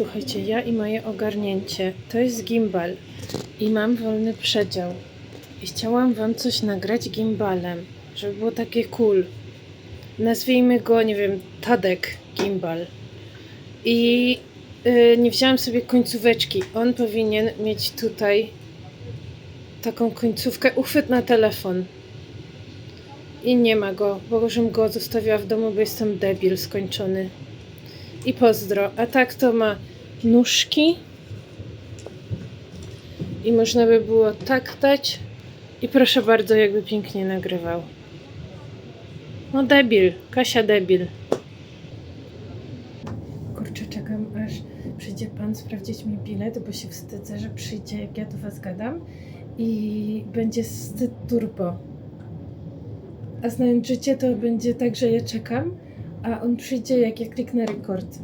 Słuchajcie, ja i moje ogarnięcie to jest gimbal i mam wolny przedział. I chciałam wam coś nagrać gimbalem, żeby było takie cool. Nazwijmy go, nie wiem, Tadek Gimbal. I y, nie wzięłam sobie końcóweczki. On powinien mieć tutaj taką końcówkę, uchwyt na telefon. I nie ma go, bo żebym go zostawiła w domu, bo jestem debil skończony. I pozdro. A tak to ma nóżki. I można by było tak dać. I proszę bardzo, jakby pięknie nagrywał. No debil, Kasia debil. Kurczę, czekam aż przyjdzie pan sprawdzić mi bilet, bo się wstydzę, że przyjdzie jak ja do was gadam i będzie wstyd turbo. A znając życie, to będzie tak, że ja czekam, a on przyjdzie jak ja kliknę rekord.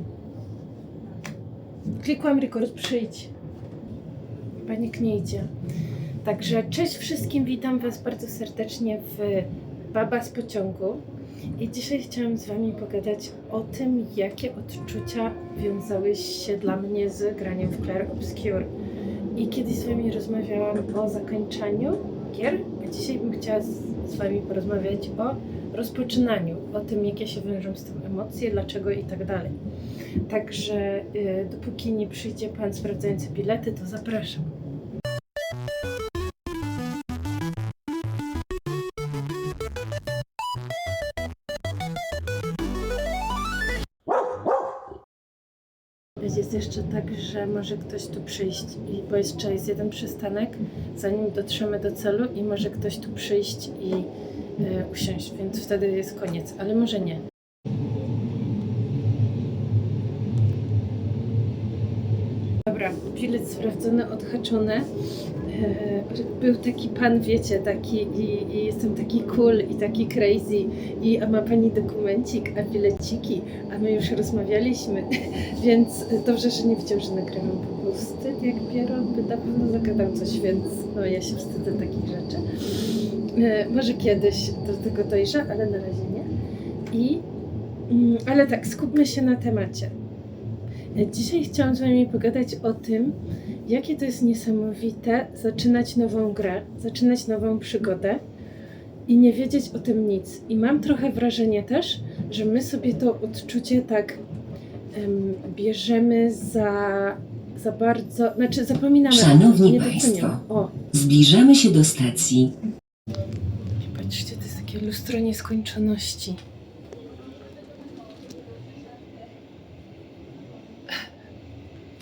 Klikłam rekord, przyjdź. Panik nie idzie. Także cześć wszystkim, witam Was bardzo serdecznie w Baba z pociągu. I dzisiaj chciałam z Wami pogadać o tym, jakie odczucia wiązały się dla mnie z graniem w Clair Obscure. I kiedyś z Wami rozmawiałam o zakończeniu gier, a dzisiaj bym chciała z, z Wami porozmawiać o rozpoczynaniu, o tym, jakie się wiążą z tym emocje, dlaczego i tak dalej. Także y, dopóki nie przyjdzie Pan sprawdzający bilety, to zapraszam. Jest jeszcze tak, że może ktoś tu przyjść, i, bo jeszcze jest jeden przystanek, zanim dotrzemy do celu i może ktoś tu przyjść i usiąść, więc wtedy jest koniec, ale może nie. Dobra, bilet sprawdzony, odhaczony. Był taki pan, wiecie, taki i, i jestem taki cool i taki crazy i a ma pani dokumencik, a bileciki, a my już rozmawialiśmy, więc dobrze, że nie widział, że nagrywam, bo był wstyd jak piero, by na pewno zagadał coś, więc no ja się wstydzę takich rzeczy. E, Może kiedyś do tego dojrzę, ale na razie nie. I, mm, ale tak, skupmy się na temacie. E, Dzisiaj chciałam z Wami pogadać o tym, jakie to jest niesamowite zaczynać nową grę, zaczynać nową przygodę i nie wiedzieć o tym nic. I mam trochę wrażenie też, że my sobie to odczucie tak em, bierzemy za, za bardzo, znaczy zapominamy. Szanowni Państwo. O, Zbliżamy się do stacji. patrzcie, to jest takie lustro nieskończoności.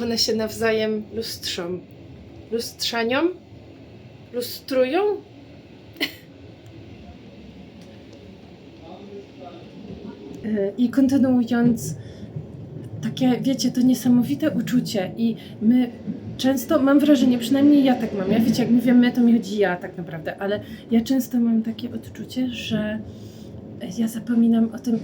One się nawzajem lustrzą. Lustrzanią? Lustrują? E, I kontynuując, takie, wiecie, to niesamowite uczucie i my często, mam wrażenie, przynajmniej ja tak mam, ja wiecie, jak mówię my, to mi chodzi ja tak naprawdę, ale ja często mam takie odczucie, że ja zapominam o tym.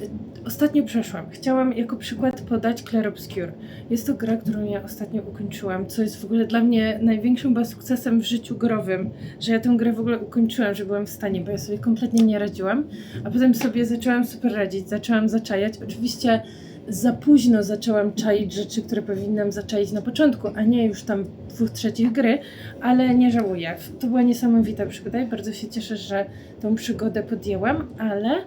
Ostatnio przeszłam. Chciałam jako przykład podać Clair Obscure. Jest to gra, którą ja ostatnio ukończyłam, co jest w ogóle dla mnie największym chyba sukcesem w życiu growym, że ja tę grę w ogóle ukończyłam, że byłam w stanie, bo ja sobie kompletnie nie radziłam, a potem sobie zaczęłam super radzić, zaczęłam zaczajać. Oczywiście za późno zaczęłam czaić rzeczy, które powinnam zaczaić na początku, a nie już tam dwóch trzecich gry, ale nie żałuję. To była niesamowita przygoda i bardzo się cieszę, że tą przygodę podjęłam, ale e,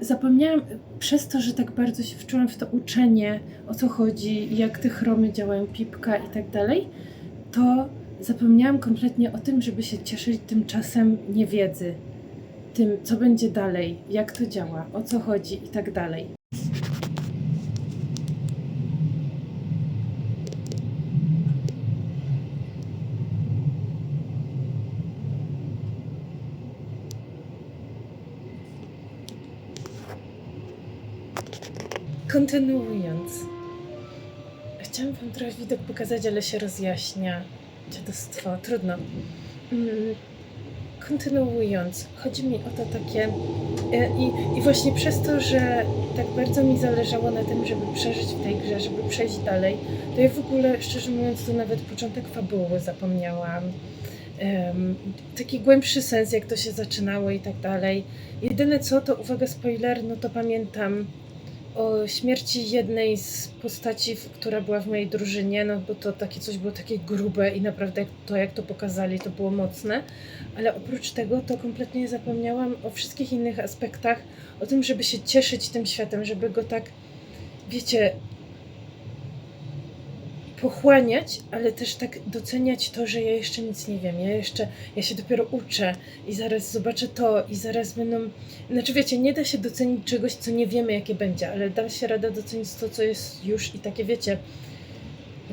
zapomniałam przez to, że tak bardzo się wczułam w to uczenie, o co chodzi, jak te chromy działają, pipka i tak dalej, to zapomniałam kompletnie o tym, żeby się cieszyć tymczasem niewiedzy, tym, co będzie dalej, jak to działa, o co chodzi i tak dalej. Kontynuując, chciałam Wam trochę widok pokazać, ale się rozjaśnia. Dziadostwo, trudno. Mm, Kontynuując, chodzi mi o to takie. e, I, I właśnie przez to, że tak bardzo mi zależało na tym, żeby przeżyć w tej grze, żeby przejść dalej, to ja w ogóle, szczerze mówiąc, to nawet początek fabuły zapomniałam. Em, taki głębszy sens, jak to się zaczynało i tak dalej. Jedyne co, to uwaga, spoiler, no to pamiętam o śmierci jednej z postaci, która była w mojej drużynie, no bo to takie coś było takie grube i naprawdę to, jak to pokazali, to było mocne. Ale oprócz tego, to kompletnie zapomniałam o wszystkich innych aspektach, o tym, żeby się cieszyć tym światem, żeby go tak, wiecie, pochłaniać, ale też tak doceniać to, że ja jeszcze nic nie wiem. Ja jeszcze, ja się dopiero uczę i zaraz zobaczę to i zaraz będą... Znaczy wiecie, nie da się docenić czegoś, co nie wiemy, jakie będzie, ale da się rada docenić to, co jest już i takie, wiecie,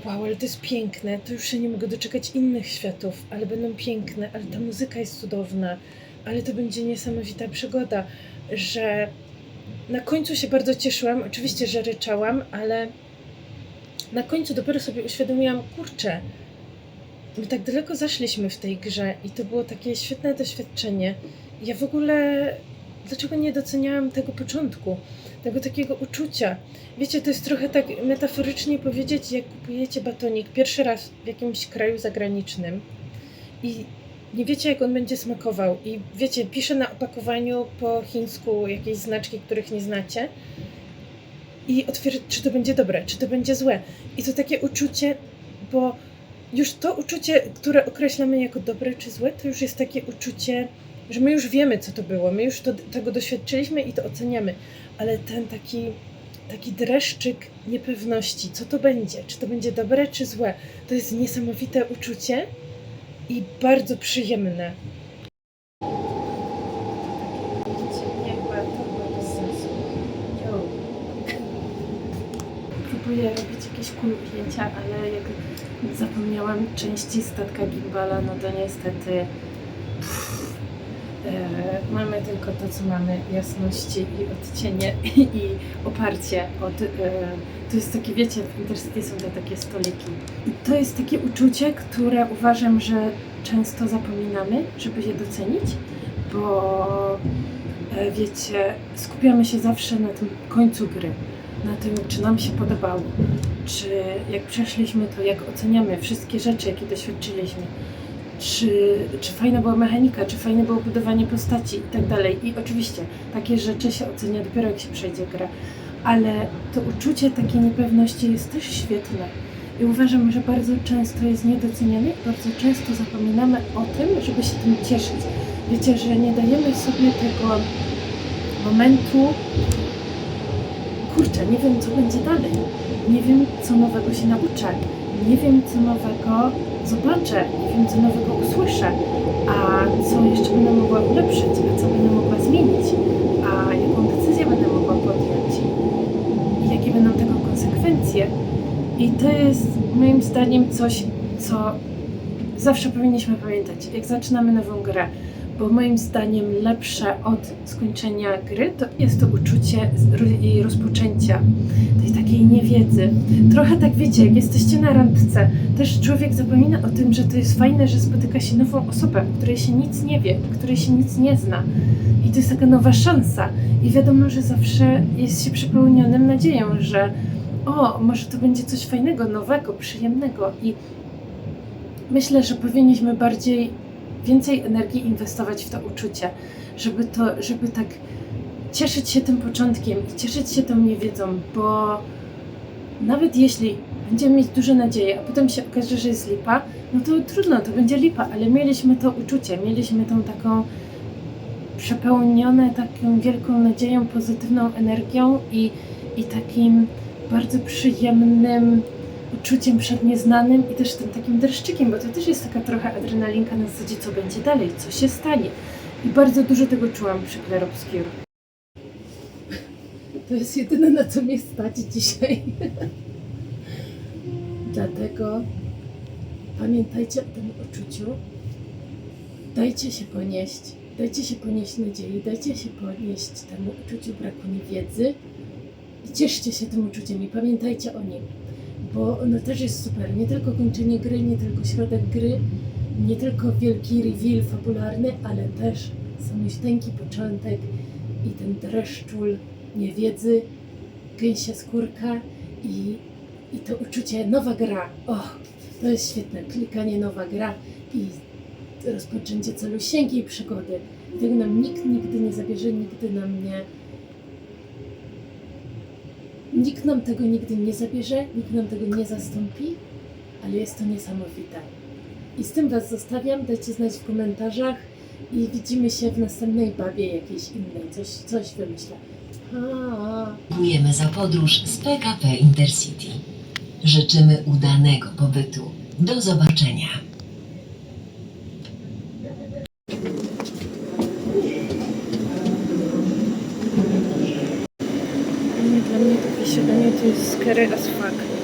wow, ale to jest piękne, to już się nie mogę doczekać innych światów, ale będą piękne, ale ta muzyka jest cudowna, ale to będzie niesamowita przygoda, że na końcu się bardzo cieszyłam, oczywiście, że ryczałam, ale na końcu dopiero sobie uświadomiłam, kurczę, my tak daleko zaszliśmy w tej grze i to było takie świetne doświadczenie. Ja w ogóle, dlaczego nie doceniałam tego początku, tego takiego uczucia? Wiecie, to jest trochę tak metaforycznie powiedzieć, jak kupujecie batonik pierwszy raz w jakimś kraju zagranicznym i nie wiecie, jak on będzie smakował. I wiecie, pisze na opakowaniu po chińsku jakieś znaczki, których nie znacie i otwierać, czy to będzie dobre, czy to będzie złe. I to takie uczucie, bo już to uczucie, które określamy jako dobre czy złe, to już jest takie uczucie, że my już wiemy, co to było, my już to, tego doświadczyliśmy i to oceniamy, ale ten taki, taki dreszczyk niepewności, co to będzie, czy to będzie dobre czy złe, to jest niesamowite uczucie i bardzo przyjemne. Nie, chyba to było bez sensu. Yo. Próbuję robić jakieś cool ujęcia, ale jak zapomniałam części statka gimbala, no to niestety e, mamy tylko to, co mamy, jasności i odcienie i oparcie od... E, to jest takie, wiecie, w Intercity są te takie stoliki. I to jest takie uczucie, które uważam, że często zapominamy, żeby je docenić, bo e, wiecie, skupiamy się zawsze na tym końcu gry, na tym, czy nam się podobało, czy jak przeszliśmy, to jak oceniamy wszystkie rzeczy, jakie doświadczyliśmy, czy, czy fajna była mechanika, czy fajne było budowanie postaci i tak dalej. I oczywiście takie rzeczy się ocenia dopiero jak się przejdzie grę, ale to uczucie takiej niepewności jest też świetne. I uważam, że bardzo często jest niedoceniane i bardzo często zapominamy o tym, żeby się tym cieszyć. Wiecie, że nie dajemy sobie tego momentu, kurczę, nie wiem co będzie dalej, nie wiem co nowego się nauczę, nie wiem co nowego zobaczę, nie wiem co nowego usłyszę, a co jeszcze będę mogła ulepszyć, a co będę mogła zmienić, a jaką decyzję będę mogła podjąć? I jakie będą tego konsekwencje. I to jest moim zdaniem coś, co zawsze powinniśmy pamiętać, jak zaczynamy nową grę, bo moim zdaniem lepsze od skończenia gry to jest to uczucie jej rozpoczęcia, tej takiej niewiedzy. Trochę tak wiecie, jak jesteście na randce, też człowiek zapomina o tym, że to jest fajne, że spotyka się nową osobę, której się nic nie wie, której się nic nie zna. I to jest taka nowa szansa. I wiadomo, że zawsze jest się przepełnionym nadzieją, że o, może to będzie coś fajnego, nowego, przyjemnego. I myślę, że powinniśmy bardziej więcej energii inwestować w to uczucie, żeby to, żeby tak cieszyć się tym początkiem i cieszyć się tą niewiedzą, bo nawet jeśli będziemy mieć duże nadzieje, a potem się okaże, że jest lipa, no to trudno, to będzie lipa, ale mieliśmy to uczucie, mieliśmy tą taką przepełnione taką wielką nadzieją, pozytywną energią i, i takim bardzo przyjemnym uczuciem przed nieznanym i też tym takim dreszczykiem, bo to też jest taka trochę adrenalinka na zasadzie, co będzie dalej, co się stanie. I bardzo dużo tego czułam przy Clair Obscure. To jest jedyne, na co mnie stać dzisiaj. Dlatego pamiętajcie o tym uczuciu. Dajcie się ponieść. Dajcie się ponieść nadziei. Dajcie się ponieść temu uczuciu braku niewiedzy. I cieszcie się tym uczuciem i pamiętajcie o nim. Bo ono też jest super. Nie tylko kończenie gry, nie tylko środek gry, nie tylko wielki reveal fabularny, ale też samyśleńki początek i ten dreszczul niewiedzy, gęsia skórka i, i to uczucie nowa gra. O, to jest świetne. Klikanie nowa gra i rozpoczęcie celusieńkiej przygody. I tego nam nikt nigdy nie zabierze, nigdy nam nie Nikt nam tego nigdy nie zabierze, nikt nam tego nie zastąpi, ale jest to niesamowite. I z tym Was zostawiam. Dajcie znać w komentarzach i widzimy się w następnej babie jakiejś innej. Coś, coś wymyślę. Dziękujemy za podróż z PKP Intercity. Życzymy udanego pobytu. Do zobaczenia. Kary as fuck.